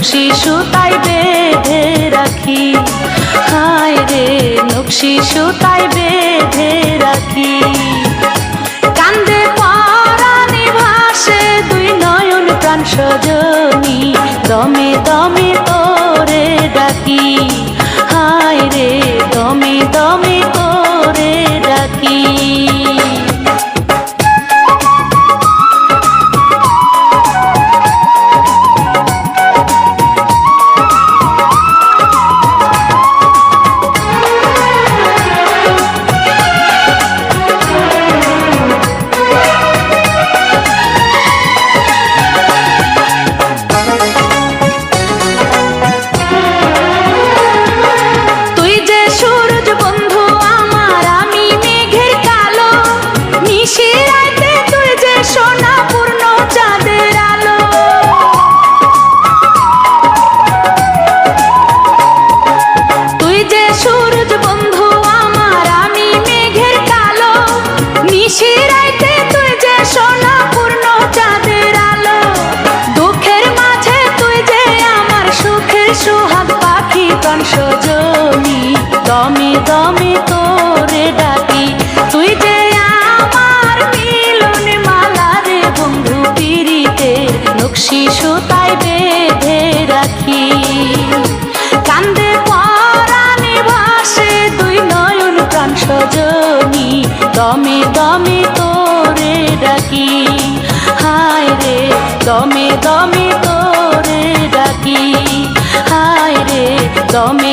নকশি সুতাই বেঁধে রাখি। হায় রে নকশি সুতাই বেঁধে রাখি। কান্দে পরাণে ভাসে দুই নয়ন প্রাণ সজনী। দমে দমে তোরে ডাকি। হায় রে, দমে দমে তোরে ডাকি। সুহাগ পাখি প্রাণ সজনী, দমে দমে তোরে ডাকি। তুই যে আমার মিলন মালা রে বন্ধু পিরিতে নকশি সুতাই বেঁধে রাখি। কান্দে পরাণে ভাসে দুই নয়ন প্রাণ সজনী, দমে দমে তোরে ডাকি। হায় রে, দমে দমে রে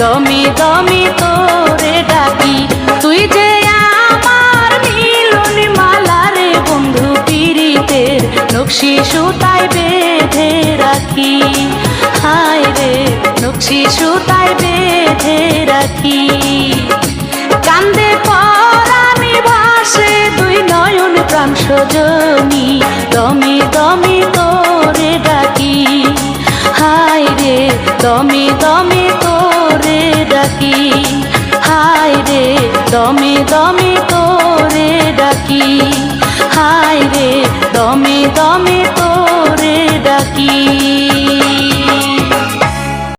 দমে দমে তোরে ডাকি। তুই যে আমার মিলন মালা রে বন্ধু পীড়িতের, নকশি সুতায় বেঁধে রাখি। হায় রে, নকশি সুতায় বেঁধে রাখি। কান্দে পরাণে ভাসে দুই নয়ন প্রাণ সজনী দমে দমে তোরে ডাকি। হায় রে দমে দমে তো